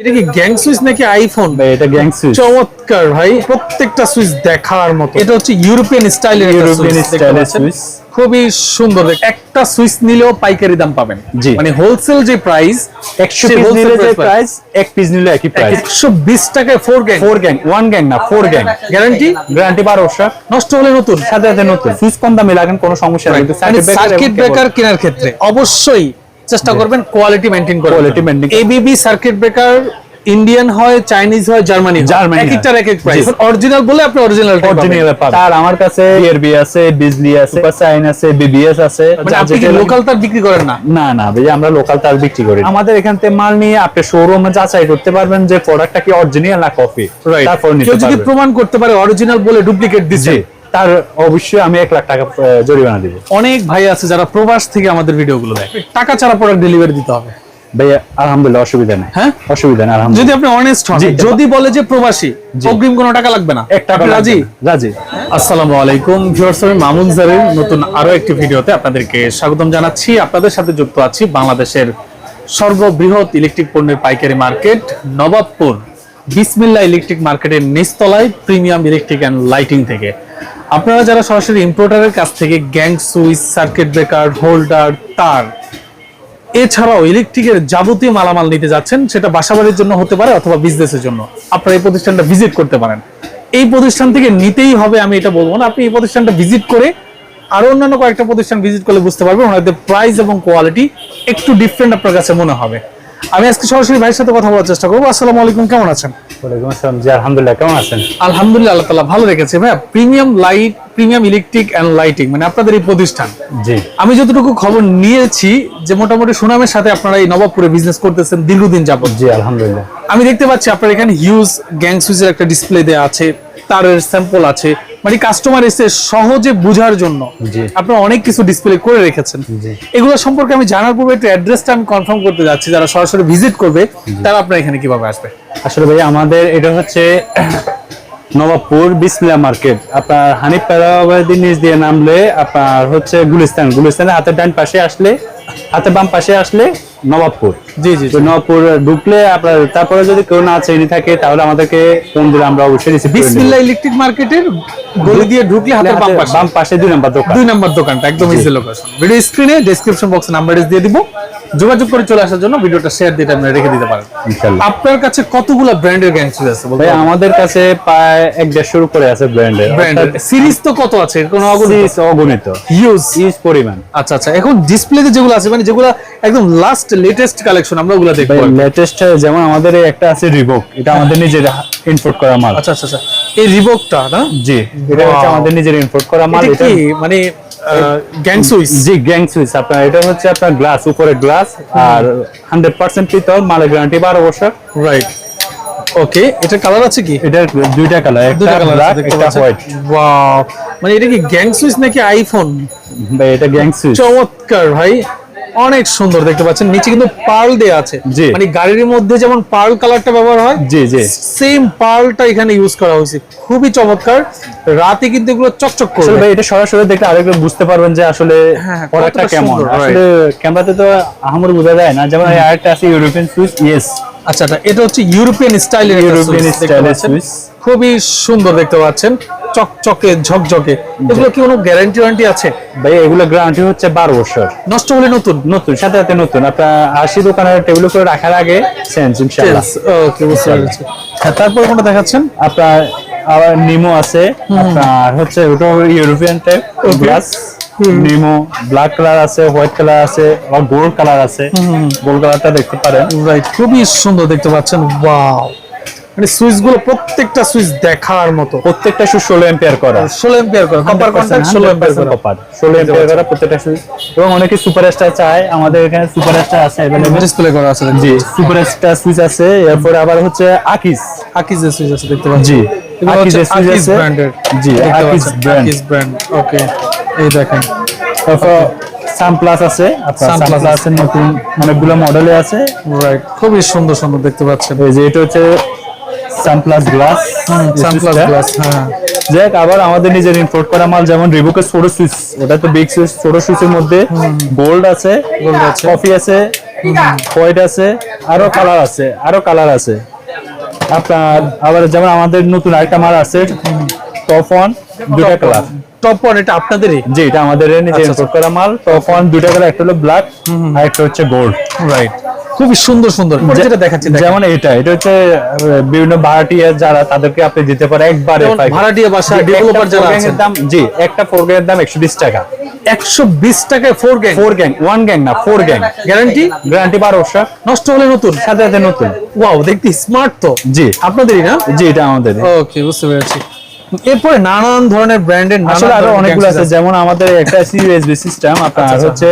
এটা কি gang switch নাকি আইফোন ভাই এটা গ্যাং সুইচ চমৎকার ভাই প্রত্যেকটা সুইচ দেখার মতো। এটা হচ্ছে ইউরোপিয়ান স্টাইলের ইউরোপিয়ান স্টাইলের সুইচ খুবই সুন্দর। একটা সুইচ নিলেও পাইকারি দাম পাবেন। মানে হোলসেল যে প্রাইস একশো পিস নিলে যে প্রাইস এক পিস নিলে একই প্রাইস একশো বিশ টাকায় four gang four gang one gang না ফোর গ্যাং গ্যারান্টি গ্যারান্টি বারো বছর নষ্ট হলে নতুন সাথে সাথে নতুন। সুইচ কম দামে লাগান কোনো সমস্যা নেই। সার্কিট ব্রেকার কেনার ক্ষেত্রে। অবশ্যই চেষ্টা করবেন কোয়ালিটি মেনটেন করে Quality maintain করা। এবিবি সার্কিট ব্রেকার ইন্ডিয়ান হয় চাইনিজ হয় জার্মানি জার্মানি এক। একটার এক এক প্রাইস। অরিজিনাল বলে আপনি অরিজিনাল অরিজিনাল পাবেন। তার আমার কাছে বিআরবি আছে বিজলি আছে সুপার সাইন আছে বিবিএস আছে মানে আপনি কি লোকাল তার বিক্রি করেন না? না না ভাই আমরা লোকাল তার বিক্রি করি। আমাদের এখান থেকে মাল নিয়ে আপনি শোরুমে যাচাই করতে পারবেন যে প্রোডাক্টটা কি অরিজিনাল না কপি তারপর নিতে কেউ যদি প্রমাণ করতে পারে অরিজিনাল বলে ডুপ্লিকেট দিচ্ছে। জি। তার অবশ্যই আমি এক লাখ টাকা জরিমানা দিব। অনেক ভাই আছে যারা প্রবাস থেকে আমাদের ভিডিওগুলো দেখে টাকা ছাড়া প্রোডাক্ট ডেলিভারি দিতে হবে। আলহামদুলিল্লাহ অসুবিধা নেই। হ্যাঁ? অসুবিধা নেই যদি আপনি অনেস্ট হন যদি বলে যে প্রবাসী অগ্রিম কোনো টাকা লাগবে না। এক টাকা রাজি? রাজি। আসসালামু আলাইকুম ভিউয়ার্স আমি মামুন জারির নতুন আরও একটি ভিডিওতে আপনাদেরকে স্বাগতম জানাচ্ছি। আপনাদের সাথে যুক্ত আছি বাংলাদেশের সর্ববৃহৎ ইলেকট্রিক পণ্যের পাইকারি মার্কেট নবাবপুর। বিসমিল্লা ইলেকট্রিক মার্কেটের নিচতলায় প্রিমিয়াম ইলেকট্রিক অ্যান্ড লাইটিং থেকে। আপনারা যারা সরাসরি ইম্পোর্টারের কাছ থেকে gang switch circuit breaker holder তার এছাড়াও ইলেকট্রিকের যাবতীয় মালামাল নিতে যাচ্ছেন, সেটা বাসাবাড়ির জন্য হতে পারে অথবা বিজনেসের জন্য। আপনারা এই প্রতিষ্ঠানটা ভিজিট করতে পারেন। এই প্রতিষ্ঠান থেকে নিতেই হবে, আমি এটা বলব না। আপনি এই প্রতিষ্ঠানটা ভিজিট করে আরও অন্যান্য কয়েকটা প্রতিষ্ঠান ভিজিট করলে বুঝতে পারবেন, ওনাদের প্রাইস এবং কোয়ালিটি একটু ডিফারেন্ট আপনার কাছে মনে হবে। আমি আজকে সরাসরি ভাইয়ের সাথে কথা বলার চেষ্টা করব। আসসালামু আলাইকুম কেমন আছেন? ওয়ালাইকুম আসসালাম জি আলহামদুলিল্লাহ কেমন আছেন? আলহামদুলিল্লাহ আল্লাহ তালা ভালো রেখেছে। ভাইয়া premium light premium electric and lighting মানে আপনাদের এই প্রতিষ্ঠান। জি। আমি যতটুকু খবর নিয়েছি যে মোটামুটি সুনামের সাথে আপনারা এই নবাবপুরে বিজনেস করতেছেন দীর্ঘদিন যাবত জি আলহামদুলিল্লাহ। আমি দেখতে পাচ্ছি আপনার এখানে হিউজ গ্যাং সুইচের একটা ডিসপ্লে দেওয়া আছে তারের স্যাম্পল আছে মানে কাস্টমার এসে সহজে বোঝার জন্য। আপনারা অনেক কিছু ডিসপ্লে করে রেখেছেন। এগুলো সম্পর্কে আমি জানার পূর্বে একটু অ্যাড্রেসটা আমি কনফার্ম করতে যাচ্ছি যারা সরাসরি ভিজিট করবে তারা আপনার এখানে কীভাবে আসবে? আসলে ভাই আমাদের এটা হচ্ছে নবাবপুর বিসমিল্লা মার্কেট। আপনার হানিফ প্যারাবাদি নিচ দিয়ে নামলে আপনার হচ্ছে গুলিস্তান। গুলিস্তানের হাতের ডান পাশে আসলে হাতের বাম পাশে আসলে নবাবপুর। জি জি নবাবপুর ঢুকলে আপনার তারপরে যদি কেউ না চেনে থাকে তাহলে আমাদেরকে ফোন দিলে আমরা অবশ্যই রিসিভ। বিসমিল্লাহ ইলেকট্রিক মার্কেটের গলি দিয়ে ঢুকলে হাতের বাম পাশে। বাম পাশে দুই নাম্বার দোকান। দুই নম্বর দোকানটা একদম ইজি লোকেশন ভিডিও স্ক্রিনে ডেসক্রিপশন বক্সে নাম্বার দিয়ে দিব। যোগাযোগ করে চলে আসার জন্য ভিডিওটা শেয়ার দিয়ে আপনি রেখে দিতে পারেন। ইনশাল্লাহ। আপনার কাছে কতগুলো ব্র্যান্ডের গ্যাং সুইচ আছে বলতে আমাদের কাছে প্রায় এক দেড়শোর উপরে আছে ব্র্যান্ডের সিরিজ তো কত আছে? এর কোনো অগণিত? অগণিত। হিউজ ইউজ পরিমাণ। আচ্ছা আচ্ছা। এখন ডিসপ্লেতে যেগুলো আছে মানে যেগুলো একদম লাস্ট লেটেস্ট কালেকশন আমরা ওগুলো দেখব। লেটেস্ট যেমন আমাদের একটা আছে রিবক এটা আমাদের নিজের ইম্পোর্ট করা মাল। আচ্ছা আচ্ছা আচ্ছা। এই রিবকটা না? জি এটা হচ্ছে আমাদের নিজের ইম্পোর্ট করা মাল এটা এটা কি মানে গ্যাং সুইচ জি গ্যাং সুইচ আপনার এটা হচ্ছে আপনার গ্লাস উপরে গ্লাস আর হান্ড্রেড পার্সেন্ট পিতল মালের গ্যারান্টি বারো বছর। রাইট ওকে এটা কালার আছে কি? এটার দুইটা কালার একটা দুটা ব্ল্যাক একটা হোয়াইট ওয়াও মানে এটা কি গ্যাং সুইচ নাকি আইফোন ভাই এটা গ্যাং সুইচ চমৎকার ভাই। অনেক সুন্দর দেখতে পাচ্ছেন। নিচে কিন্তু পার্ল দেয়া আছে। মানে গাড়ির মধ্যে যেমন পার্ল কালারটা ব্যবহার হয় জি জি। সেম পার্লটা এখানে ইউজ করা হয়েছে। খুবই চমৎকার। রাতে কিন্তু এগুলো চকচক আসলে করবে ভাই এটা সরাসরি দেখলে আরেকটু বুঝতে পারবেন যে আসলে পরাটা প্রোডাক্টটা কেমন। সুন্দর, আসলে ক্যামেরাতে তো আহামরি বোঝা যায় না। যেমন এই আরেকটা আছে ইউরোপিয়ান সুইচ ইয়েস আচ্ছা আচ্ছা এটা হচ্ছে ইউরোপিয়ান স্টাইলের ইউরোপিয়ান এর সুইচ। খুবই সুন্দর দেখতে পাচ্ছেন। চকচকে ঝকঝকে। এগুলো কি কোনো গ্যারান্টি ওয়ারেন্টি আছে? ভাই এগুলো গ্যারান্টি হচ্ছে বারো বছর। নষ্ট হলে নতুন? নতুন সাথে সাথে নতুন। আপনার আশি দোকানের টেবিল করে রাখার আগে চেঞ্জ ইনশাআল্লাহ। ওকে বুঝতে পেরেছি। হ্যাঁ তারপর কোনটা দেখাচ্ছেন? আপনার আবার নিমো আছে। আপনার হচ্ছে ওটা European type glass Nemo black colour আছে হোয়াইট কালার আছে আর গোল্ড কালার আছে। গোল্ড কালারটা দেখতে পারেন। রাইট খুবই সুন্দর দেখতে পাচ্ছেন ওয়াও মানে সুইচগুলো প্রত্যেকটা সুইচ দেখার মতো। প্রত্যেকটা সুইচ ষোলো এম্পিয়ার করা। ষোলো এম্পিয়ার করে কপার কন্ট্যাক্ট ষোলো এম্পিয়ার করে। কপার ষোলো এম্পিয়ার করা প্রত্যেকটা সুইচ। এবং অনেকে সুপার স্টার চায় আমাদের এখানে সুপার স্টার আছে অ্যাভেলেবেল ডিসপ্লে করা আছে জি সুপার স্টার সুইচ আছে এরপরে আবার হচ্ছে আকিস আকিজের সুইচ আছে দেখতে পাচ্ছি জি। এগুলো হচ্ছে আকিজের সুইচ আকিজ ব্র্যান্ডের জি আকিস ব্র্যান্ড ব্র্যান্ড ওকে এই দেখেন। তারপর সানপ্লাস আছে। সানপ্লাস এর নতুন অনেকগুলো মডেলে আছে। রাইট খুবই সুন্দর সুন্দর দেখতে পাচ্ছেন। এই যে এটা হচ্ছে সানপ্লাস গ্লাস সানপ্লাস গ্লাস হ্যাঁ। যাক আবার আমাদের নিজের ইম্পোর্ট করা মাল যেমন রিবুকের ছোট সুইচ। ওটা তো বিগ সুইচ ছোট সুইচের মধ্যে গোল্ড আছে Gold আছে। কফি আছে হোয়াইট আছে আরও কালার আছে আরও কালার আছে। আপনার আবার যেমন আমাদের নতুন আরেকটা মাল আছে টপ ওয়ান দুটা কালার টপ ওয়ান এটা আপনাদেরই? জি এটা আমাদের নিজে ইম্পোর্ট করা মাল। টপ ওয়ান দুটা কালার একটা হলো ব্ল্যাক আর একটা হচ্ছে গোল্ড রাইট খুবই সুন্দর সুন্দর। যেটা দেখাচ্ছি যেমন এটা এটা হচ্ছে বিভিন্ন ভাড়াটিয়া যারা তাদেরকে আপনি দিতে পারে একবারে ভাড়াটিয়া বাসা, একটা যারা আছেন। দাম জি একটা ফোর গ্যাং এর দাম একশো বিশ টাকা। একশো বিশ টাকায় four gang four gang one gang না ফোর গ্যাং গ্যারান্টি গ্যারান্টি বারো বছর নষ্ট হলে নতুন? সাথে সাথে নতুন। ওয়াও দেখতে স্মার্ট তো। জি। আপনাদেরই না? জি এটা আমাদের ওকে বুঝতে পেরেছি। এরপরে নানান ধরনের ব্র্যান্ডের আসলে আরও অনেকগুলো আছে যেমন আমাদের একটা ইউএসবি সিস্টেম আপনার আচ্ছা, আচ্ছা। হচ্ছে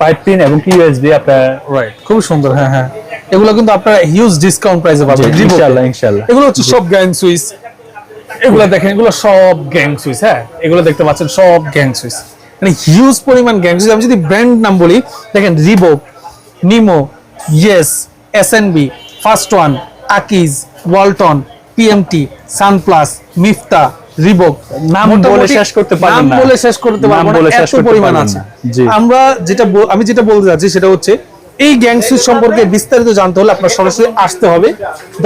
পাইপ পিন এবং ইউএসবি আপনার রাইট খুব সুন্দর হ্যাঁ হ্যাঁ। এগুলো কিন্তু আপনারা হিউজ ডিসকাউন্ট প্রাইসে পাবেন ইনশাআল্লাহ ইনশাআল্লাহ। এগুলো হচ্ছে সব গ্যাং সুইচ এগুলো দেখেন এগুলো সব গ্যাং সুইচ হ্যাঁ। এগুলো দেখতে পাচ্ছেন সব গ্যাং সুইচ মানে হিউজ পরিমাণ গ্যাং সুইচ আমি যদি ব্র্যান্ড নাম বলি দেখেন Reebok Nemo yes SNB first one Akij Walton PMT Sunplus Mifta Reebok নাম বলে শেষ করতে পারবেন নাম বলে শেষ করতে পারব না এত পরিমাণ আছে। আমরা যেটা আমি যেটা বলতে যাচ্ছি সেটা হচ্ছে এই গ্যাং সুইচ সম্পর্কে বিস্তারিত জানতে হলে আপনার সরাসরি আসতে হবে।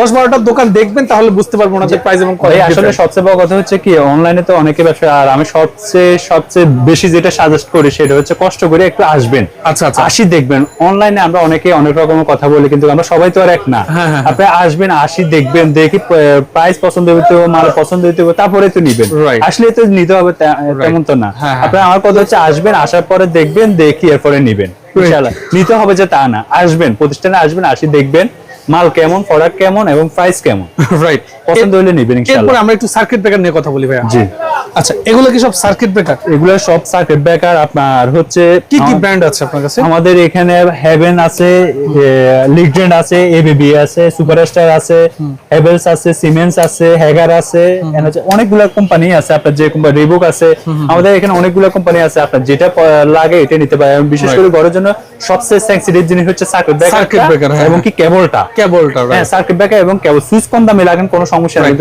দশ বারোটার দোকান দেখবেন তাহলে বুঝতে পারব ওনাদের প্রাইস এবং আসলে সবচেয়ে বড় কথা হচ্ছে কি অনলাইনে তো অনেকে ব্যবসা আর আমি সবচেয়ে সবচেয়ে বেশি যেটা সাজেস্ট করি সেটা হচ্ছে কষ্ট করে একটু আসবেন। আচ্ছা, আচ্ছা। আসি দেখবেন। অনলাইনে আমরা অনেকে অনেক রকমের কথা বলি কিন্তু আমরা সবাই তো আর এক না। হ্যাঁ, হ্যাঁ, আপনি আসবেন আসি দেখবেন দেখি প্রাইস পছন্দ হইতে হবে মাল পছন্দ হইতে হবে তারপরে তো নিবেন। আসলে তো নিতে হবে তেমন তো না। হ্যাঁ, হ্যাঁ। আপনি আমার কথা হচ্ছে আসবেন আসার পরে দেখবেন দেখি এরপরে নিবেন। ইনশাআল্লাহ। নিতে হবে যে তা না। আসবেন প্রতিষ্ঠানে আসবেন আসি দেখবেন মাল কেমন প্রোডাক্ট কেমন এবং প্রাইস কেমন। রাইট পছন্দ হলে নিবেন এরপর আমরা একটু সার্কিট ব্রেকার নিয়ে কথা বলি ভাই জি। আচ্ছা এগুলো কি সব সার্কিট ব্রেকার এগুলো সব সার্কিট ব্রেকার আপনার হচ্ছে কি কি ব্র্যান্ড আছে আপনার কাছে? আমাদের এখানে হেভেন আছে লিগজেন্ড আছে এবিবি আছে সুপারস্টার আছে হেভেলস আছে সিমেন্স আছে হ্যাগার আছে অনেকগুলো কোম্পানি আছে আপনার যে কোম্পানি রিবুক আছে। আমাদের এখানে অনেকগুলো কোম্পানি আছে আপনার যেটা লাগে এটা নিতে পারেন। বিশেষ করে ঘরের জন্য সবচেয়ে সেন্সিটিভ জিনিস হচ্ছে সার্কিট Circuit breaker, এবং। কি কেবলটা কেবলটা হ্যাঁ সার্কিট ব্রেকার এবং কেবল সুইচ কম দামে লাগান কোনো সমস্যা নেই।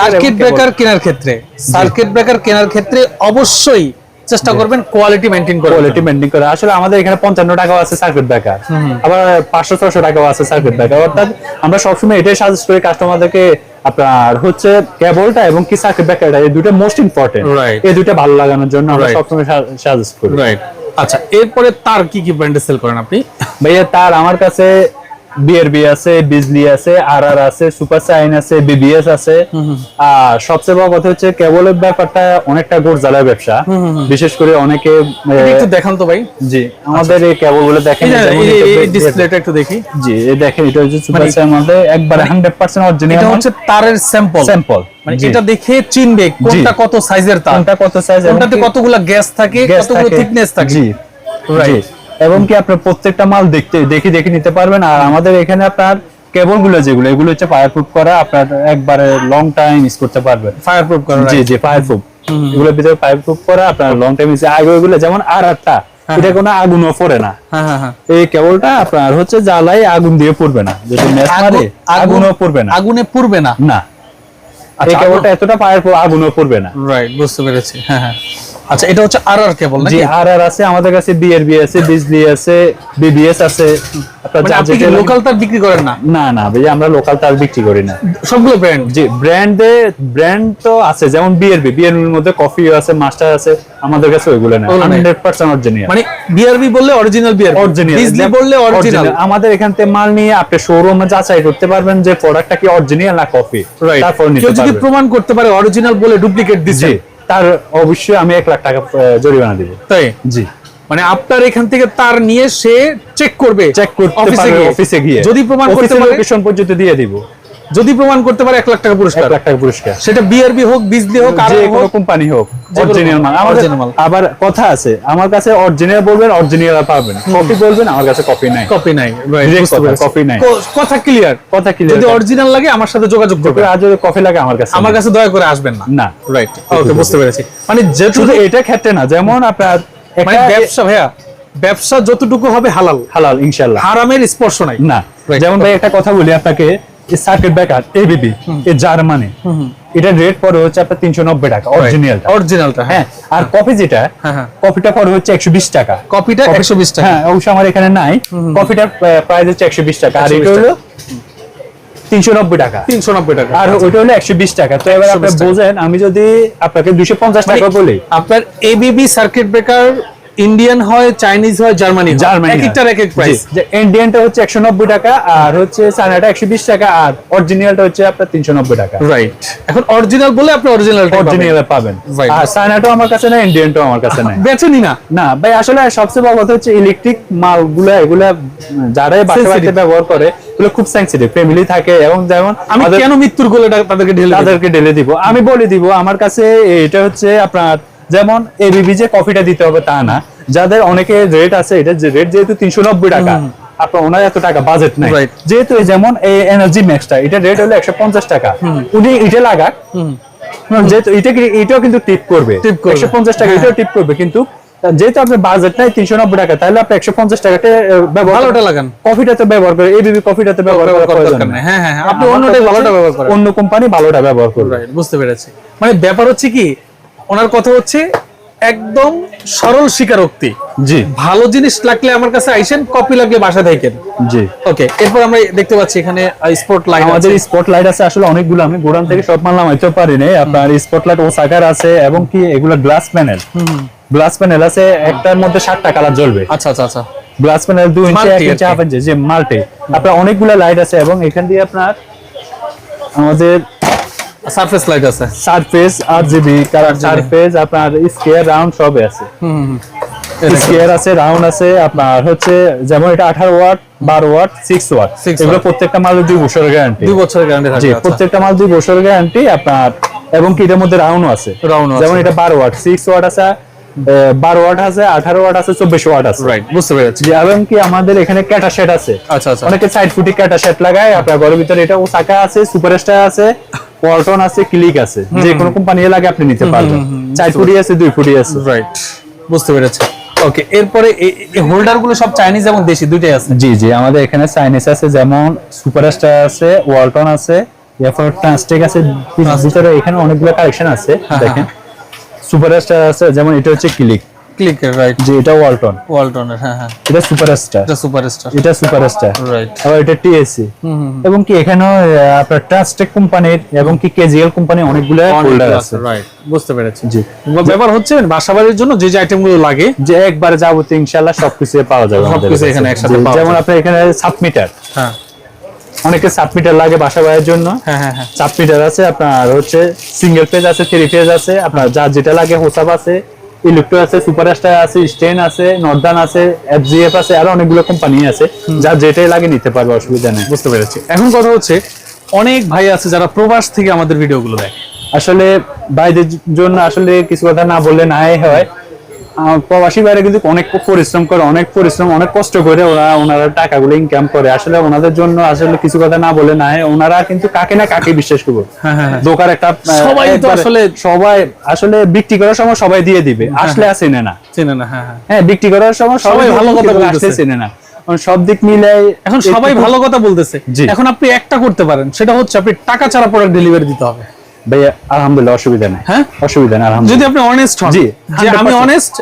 সার্কিট ব্রেকার কেনার ক্ষেত্রে সার্কিট ব্রেকার কেনার ক্ষেত্রে অবশ্যই চেষ্টা করবেন কোয়ালিটি মেনটেন করে কোয়ালিটি মেনটেন করে। আসলে আমাদের এখানে পঞ্চান্ন টাকাও আছে সার্কিট ব্রেকার আবার পাঁচশো ছশো টাকাও আছে সার্কিট ব্রেকার অর্থাৎ আমরা সবসময় এটাই সাজেস্ট করি কাস্টমারদেরকে আপনার হচ্ছে কেবলটা এবং কি সার্কিট ব্রেকারটা এই দুটো মোস্ট ইম্পর্টেন্ট. এই দুটো ভালো লাগানোর জন্য আমরা সবসময় সাজেস্ট করি। রাইট আচ্ছা এরপরে তার কি কি ব্র্যান্ডে সেল করেন আপনি? ভাইয়া তার আমার কাছে বিআরবি আছে বিজলি আছে আর আর আছে সুপার সাইন আছে বিবিএস আছে। আর সবচেয়ে বড় কথা হচ্ছে কেবলের ব্যাপারটা অনেকটা গোরজালার ব্যবসা। বিশেষ করে অনেকে একটু দেখান তো ভাই। জি আমাদের এই কেবলগুলো দেখেন এই ডিসপ্লেটা একটু দেখি। জি এই দেখেন এটা হচ্ছে সুপার মানে- সাইন মধ্যে একবারে 100% অরিজিনাল এটা হচ্ছে তারের স্যাম্পল স্যাম্পল মানে এটা দেখে চিনবে কোনটা কত সাইজের তার। কোনটা কত সাইজ কোনটাতে কতগুলা গ্যাস থাকে কতগুলো থিকনেস থাকে। জি। Right. এবং কি আপনার প্রত্যেকটা মাল দেখতে দেখে দেখে নিতে পারবেন। আর আমাদের এখানে আপনার কেবলগুলো যেগুলো এগুলো হচ্ছে ফায়ার প্রুফ করা আপনার একবারে লং টাইম ইউজ করতে পারবেন। ফায়ার প্রুফ করা জি জি ফায়ার প্রুফ এগুলোর ভিতরে ফায়ার প্রুফ করা আপনার লং টাইম ইউজ আগে ওইগুলো যেমন আর আটটা এটা কোনো আগুনও পড়ে না। হ্যাঁ হ্যাঁ হ্যাঁ। এই কেবলটা আপনার হচ্ছে জ্বালাই আগুন দিয়ে পড়বে না। যদি ম্যাচ মারে আগুনও পড়বে না। আগুনে পুড়বে না? না। এই আচ্ছা, কেবলটা এতটা পায়ের পর আগুনও পড়বে না। রাইট বুঝতে পেরেছি। হ্যাঁ হ্যাঁ। আচ্ছা এটা হচ্ছে আর আর কেবল নাকি? আর আর আছে আমাদের কাছে বিআরবি আছে বিজলি আছে বিবিএস আছে মানে আপনি কি লোকাল তার বিক্রি করেন না? না না ভাই আমরা লোকাল তার বিক্রি করি না। সবগুলো ব্র্যান্ড জি ব্র্যান্ডে ব্র্যান্ড তো আছে যেমন বিআরবি বিআরবি এর মধ্যে কফি আছে মাস্টার আছে আমাদের কাছে ওইগুলো না ওগুলো নাই। 100% অরিজিনাল মানে বিআরবি বললে অরিজিনাল বিআরবি অরিজিনাল বিজলি বললে অরিজিনাল আমাদের এখান থেকে মাল নিয়ে আপনি শোরুমে যাচাই করতে পারবেন যে প্রোডাক্টটা কি অরিজিনাল না কপি রাইট তারপর নিতে কেউ যদি প্রমাণ করতে পারে অরিজিনাল বলে ডুপ্লিকেট দিচ্ছে জি। তার অবশ্যই আমি এক লাখ টাকা জরিমানা দিব। তাই? জি। মানে আপনার এখান থেকে তার নিয়ে সে চেক করবে চেক করতে অফিসে গিয়ে। অফিসে গিয়ে। যদি প্রমাণ করতে পারে পর্যন্ত দিয়ে দিব। যদি প্রমাণ করতে পারে এক লাখ টাকা পুরস্কার। লাখ টাকা পুরস্কার। সেটা বিআরবি হোক বিজলি হোক আর কোনো কোম্পানি হোক অরিজিনাল মাল original মাল। আবার কথা আছে আমার কাছে অরিজিনাল বলবেন অরিজিনাল পাবেন। কপি বলবেন আমার কাছে কপি নাই। কপি নাই কথা, নাই। কথা ক্লিয়ার কথা কি যদি অরিজিনাল লাগে আমার সাথে যোগাযোগ করবে আজ কপি লাগে আমার কাছে আমার কাছে দয়া করে আসবেন না। না। রাইট ওকে বুঝতে পেরেছি। মানে শুধু এটা ক্ষেত্রে না যেমন আপনার মানে ব্যবসা ভাইয়া ব্যবসা যতটুকু হবে হালাল। হালাল ইনশাল্লাহ হারামের স্পর্শ নাই। না। যেমন ভাই একটা কথা বলি আপনাকে সার্কিট ব্রেকার এবিবি এ জার্মানি। এটা রেট পড়ে হচ্ছে আপনার তিনশো নব্বই টাকা অরিজিনালটা অরিজিনালটা হ্যাঁ। আর কফি যেটা হ্যাঁ, হ্যাঁ। পড়ে হচ্ছে একশো বিশ টাকা। কপিটা একশো বিশ টাকা। হ্যাঁ অবশ্য আমার এখানে নাই। কফিটার প্রাইস হচ্ছে একশো বিশ টাকা। আর এটা হলো তিনশো নব্বই টাকা। তিনশো নব্বই টাকা। আর ওইটা হলো একশো বিশ টাকা। তো এবার আপনি বোঝেন আমি যদি আপনাকে দুশো পঞ্চাশ মানে টাকা বলি। আপনার এবিবি সার্কিট ব্রেকার ইন্ডিয়ান হয় চাইনিজ হয় জার্মানি। জার্মানি এক একটার এক এক প্রাইস ইন্ডিয়ানটা হচ্ছে একশো নব্বই টাকা আর হচ্ছে চায়নাটা একশো বিশ টাকা আর অরিজিনালটা হচ্ছে আপনার তিনশো নব্বই টাকা। রাইট এখন অরিজিনাল বলে আপনি অরিজিনাল অরিজিনাল পাবেন। আর চায়নাটাও আমার কাছে না ইন্ডিয়ানটাও আমার কাছে নাই। বেচেনি না না? ভাই আসলে সবচেয়ে বড় কথা হচ্ছে ইলেকট্রিক মালগুলা এগুলা যারাই বাসা বাড়িতে Sensitive. ব্যবহার করে এগুলো খুব সেন্সিটিভ ফ্যামিলি থাকে এবং যেমন আমি কেন মৃত্যুর গোলে তাদেরকে ঢেলে তাদেরকে ঢেলে দিব। আমি বলে দিব আমার কাছে এটা হচ্ছে আপনার যেমন এবিবি যে কফিটা দিতে হবে তা না। যাদের অনেকে রেট আছে এটা যে রেট যেহেতু তিনশো নব্বই টাকা আপনার ওনার এত টাকা বাজেট নাই। যেহেতু যেমন এই এনার্জি ম্যাক্সটা এটা রেট হলো একশো পঞ্চাশ টাকা। উনি এটা লাগাক যেহেতু এটা এটাও কিন্তু টিপ করবে। একশো পঞ্চাশ টাকা এটাও টিপ করবে কিন্তু যেহেতু আপনার বাজেট নাই তিনশো নব্বই টাকা তাহলে আপনি একশো পঞ্চাশ টাকাতে ব্যবহার ভালোটা লাগান। কফিটাতে ব্যবহার করে এবিবি কফিটাতে ব্যবহার ব্যবহার নেই। হ্যাঁ, হ্যাঁ, হ্যাঁ। আপনি অন্যটাই ভালোটা ব্যবহার করেন। অন্য কোম্পানি ভালোটা ব্যবহার করবে বুঝতে পেরেছি। মানে ব্যাপার হচ্ছে কি ওনার কথা হচ্ছে একদম সরল স্বীকারোক্তি। জি। ভালো জিনিস লাগলে আমার কাছে আইসেন কপি লাগলে বাসা থাকেন। জি। ওকে এরপর আমরা দেখতে পাচ্ছি এখানে স্পট লাইট আমাদের স্পটলাইট আছে আসলে অনেকগুলো আমি গোডাউন থেকে সব মাল নামাইতে পারি নাই আপনার স্পটলাইট ওসাকার আছে এবং কি এগুলো গ্লাস প্যানেল গ্লাস প্যানেল আছে একটার মধ্যে সাতটা কালার জ্বলবে। আচ্ছা আচ্ছা আচ্ছা। গ্লাস প্যানেল দুই ইঞ্চি এক ইঞ্চি আর হাফ ইঞ্চি যে মাল্টি আপনার অনেকগুলো লাইট আছে এবং এখান দিয়ে আপনার আমাদের সারফেস লাইট আছে। সারফেস আর জিবি কালার সারফেস আপনার স্কোয়ার রাউন্ড সবই আছে। স্কোয়ার আছে রাউন্ড আছে আপনার হচ্ছে যেমন এটা আঠারো ওয়াট বারো ওয়াট 6 ওয়াট এগুলো প্রত্যেকটা মাল দুই বছরের গ্যারান্টি দুই বছরের গ্যারান্টি জি আচ্ছা। প্রত্যেকটা মাল দুই বছরের গ্যারান্টি আপনার এবং কি এটার মধ্যে রাউন্ড আছে। রাউন্ড আছে। যেমন এটা বারো ওয়াট 6 ওয়াট আছে বারো ওয়াট আছে আঠারো ওয়াট আছে চব্বিশ ওয়াট আছে। রাইট বুঝতে পেরেছি। এবং কি আমাদের এখানে ক্যাটা সেট আছে। আচ্ছা আচ্ছা। অনেকে সাইড ফুটি ক্যাটা সেট লাগায় আপনার ঘরের ভিতরে এটা ওসাকা আছে সুপারস্টার আছে ওয়ালটন আছে ক্লিক আছে। যে কোনো কোম্পানি লাগে আপনি নিতে পারবেন। চার ফুটি আছে দুই ফুটি আছে। রাইট বুঝতে পেরেছি। ওকে এরপরে এই হোল্ডারগুলো সব চাইনিজ এবং দেশি দুইটাই আছে? জি জি আমাদের এখানে চাইনিজ আছে যেমন সুপারস্টার আছে ওয়ালটন আছে এরপর ট্রান্সটেক আছে ভিতরে এখানে অনেকগুলো কালেকশন আছে হ্যাঁ, দেখেন। সুপারস্টার আছে যেমন এটা হচ্ছে ক্লিক ক্লিকের রাইট যে এটা ওয়ালটন ওয়ালটনের হ্যাঁ হ্যাঁ। এটা সুপারস্টার এটা সুপারস্টার এটা সুপারস্টার রাইট আবার এটা টিএসসি এবং কি এখানেও আপনার ট্রান্সটেক কোম্পানির এবং কি কেজিএল কোম্পানি অনেকগুলো হোল্ডার আছে। রাইট বুঝতে পেরেছি। জি। ব্যাপার হচ্ছে বাসাবাড়ির জন্য যে যে আইটেমগুলো লাগে যে একবারে যাবতীয় ইনশাআল্লাহ সবকিছু পাওয়া যাবে সবকিছু এখানে একসাথে পাওয়া যেমন যাবে। আপনার এখানে সাব মিটার হ্যাঁ। অনেকে সাব মিটার লাগে বাসা বাড়ির জন্য। হ্যাঁ হ্যাঁ হ্যাঁ। সাব মিটার আছে আপনার হচ্ছে সিঙ্গেল পেজ আছে থ্রি পেজ আছে আপনার যা যেটা লাগে হোসাব আছে ইলেকট্রো আছে সুপারস্টার আছে স্টেন আছে নর্দান আছে এফজিএফ আছে আরও অনেকগুলো কোম্পানি আছে যা যেটাই লাগে নিতে পারবে অসুবিধা নেই। বুঝতে পেরেছি। এখন কথা হচ্ছে অনেক ভাই আছে যারা প্রবাস থেকে আমাদের ভিডিওগুলো দেখে। আসলে ভাইদের জন্য আসলে কিছু কথা না বললে নাই হয়। প্রবাসী ভাইরা কিন্তু অনেক পরিশ্রম করে অনেক পরিশ্রম অনেক কষ্ট করে ওরা ওনারা টাকাগুলো ইনকাম করে। আসলে ওনাদের জন্য আসলে কিছু কথা না বলে নাই ওনারা কিন্তু কাকে না কাকে বিশ্বাস করব? হ্যাঁ, হ্যাঁ, হ্যাঁ। দোকান একটা সবাই তো আসলে- সবাই আসলে বিক্রি করার সময় সবাই দিয়ে দিবে আসলে আসে না। চেনে না হ্যাঁ হ্যাঁ। হ্যাঁ বিক্রি করার সময় সবাই ভালো কথা। আসতে চেনে না। সব দিক মিলাই এখন সবাই ভালো কথা বলতেছে। এখন আপনি একটা করতে পারেন সেটা হচ্ছে আপনি টাকা ছাড়া প্রোডাক্ট ডেলিভারি দিতে হবে। ভাইয়া আলহামদুলিল্লাহ অসুবিধা নেই। হ্যাঁ? অসুবিধা নেই যদি আপনি অনেস্ট হন জি, আমি অনেস্ট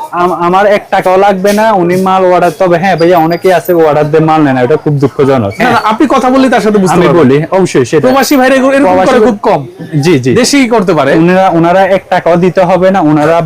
আমার এক টাকাও লাগবে না উনি মাল অর্ডার তবে হ্যাঁ ভাইয়া অনেকেই আছে অর্ডার দিয়ে মাল নেয় না এটা খুব দুঃখজনক। না আপনি কথা বললে তার সাথে বুঝতে আমি পারবেন বলি অবশ্যই সেটা প্রবাসী ভাইরা এরকম করে খুব কম। জি জি। দেশি করতে পারে? ওনারা ওনারা এক টাকাও দিতে হবে না ওনারা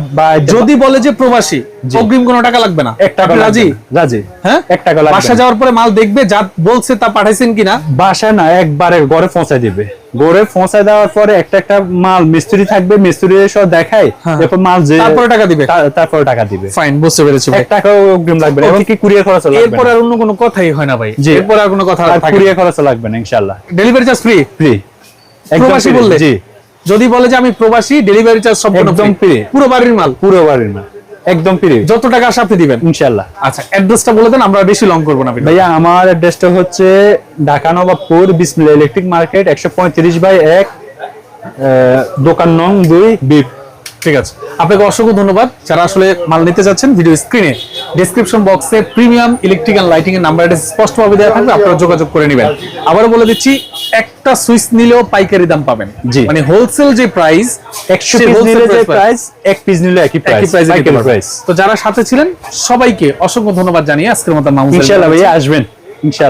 যদি বলে যে প্রবাসী অগ্রিম কোনো টাকা লাগবে না? এক টাকা রাজি? রাজি। হ্যাঁ? এক টাকা লাগবে বাসা যাওয়ার পরে মাল দেখবে যা বলছে তা পাঠাইছেন কিনা? বাসা না একবারে ঘরে পৌঁছায় দিবে। ঘরে পৌঁছায় দেওয়ার পরে একটা একটা মাল মিস্ত্রি থাকবে মিস্ত্রি সব দেখায় হ্যাঁ। এরপর মাল যে তারপরে টাকা দিবে। তারপরে টাকা দিবে। ফাইন বুঝতে পেরেছি ভাই। টাকাও অগ্রিম লাগবে না। কি কুরিয়ার খরচ লাগবে এরপর আর অন্য কোনো কথাই হয় না ভাই। এরপর আর কোনো কথা আর কুরিয়ার খরচ লাগবে না ইনশাআল্লাহ। ডেলিভারি চার্জ ফ্রি ফ্রি প্রবাসী বললে? জি। যদি বলে যে আমি প্রবাসী ডেলিভারি চার্জ সম্পূর্ণ একদম ফ্রি পুরো বাড়ির মাল? পুরো বাড়ির না একদম ফ্রি যত টাকা আসে আপনি দিবেন। ইনশাআল্লাহ। আচ্ছা অ্যাড্রেসটা বলে দেন আমরা বেশি লং করব না ভাইয়া আমার অ্যাড্রেসটা হচ্ছে ঢাকা নবাবপুর বিসমিল্লাহ ইলেকট্রিক মার্কেট একশো পঁয়ত্রিশ বাই এক আহ, দোকান নং 2 বিপ ঠিক আছে। আপনাকে অসংখ্য ধন্যবাদ। যারা আসলে মাল নিতে যাচ্ছেন ভিডিও স্ক্রিনে ডেসক্রিপশন বক্সে প্রিমিয়াম ইলেকট্রিক অ্যান্ড লাইটিং এর নাম্বারটা স্পষ্টভাবে দেওয়া থাকবে আপনারা যোগাযোগ করে নেবেন। আবারও বলে দিচ্ছি একটা সুইচ নিলেও পাইকারি দাম পাবেন। জি। মানে হোলসেল যে প্রাইস একশো প্রাইস এক পিস নিলে একই প্রাইস তো যারা সাথে ছিলেন সবাইকে অসংখ্য ধন্যবাদ জানিয়ে আজকের মতো ইনশাআল্লাহ ভাইয়া আসবেন। ইনশাআল্লাহ।